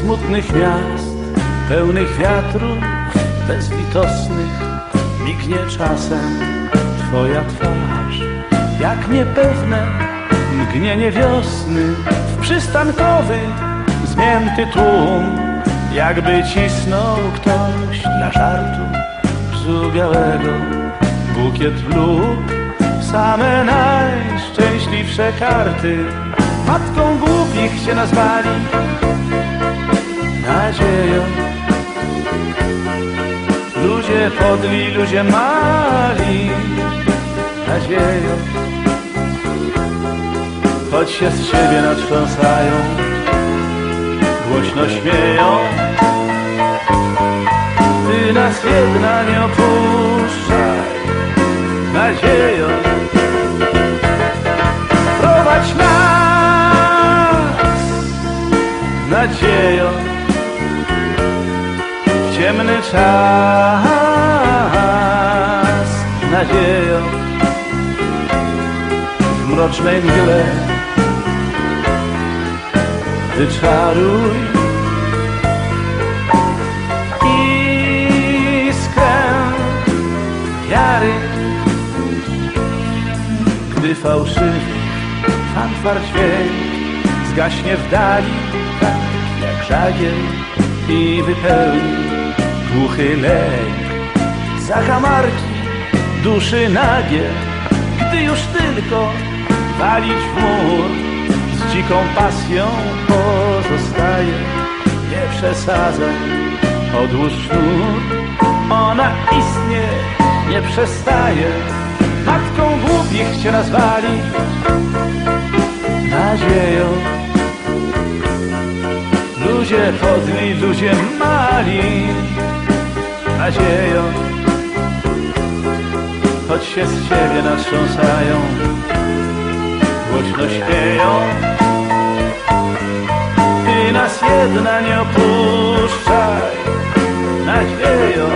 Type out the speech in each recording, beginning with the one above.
smutnych miast, pełnych wiatrów bezlitosnych, mignie czasem twoja twarz, jak niepewne mgnienie wiosny w przystankowy zmięty tłum, jakby cisnął ktoś dla żartu bzu białego bukiet lub same najszczęśliwsze karty matką głupich się nazwali. Nadzieją. Ludzie podli, ludzie mali. Nadzieją. Choć się z siebie natrząsają głośno śmieją. Ty nas jedna nie opuszczaj. Nadzieją nadzieją. W ciemny czas nadzieją. W mrocznej mgle wyczaruj iskrę wiary. Gdy fałszywy fanfar dźwięk zgaśnie w dali żagiel i wypełni głuchy lęk. Zakamarki duszy nagie gdy już tylko walić w mur z dziką pasją pozostaje nie przesadzaj odłóż sznur. Ona istnie nie przestaje. Matką głupich cię nazwali. Nadzieją ludzie podli, ludzie mali nadzieją. Choć się z ciebie natrząsają głośno śpieją. Ty nas jedna nie opuszczaj nadzieją.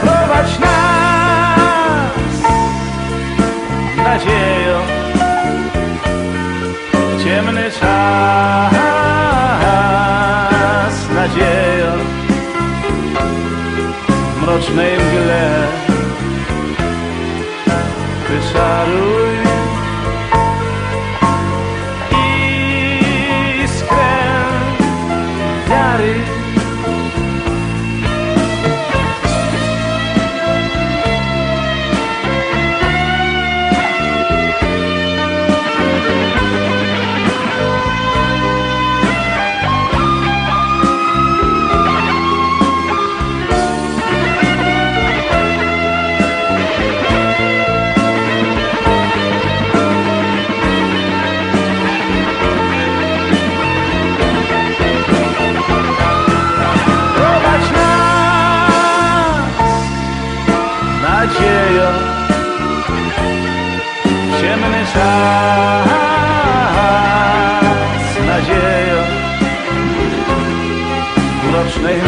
Prowadź nas nadzieją. Ciemny czas nadzieja. Ciemny czas Nadzieja. Mrocznej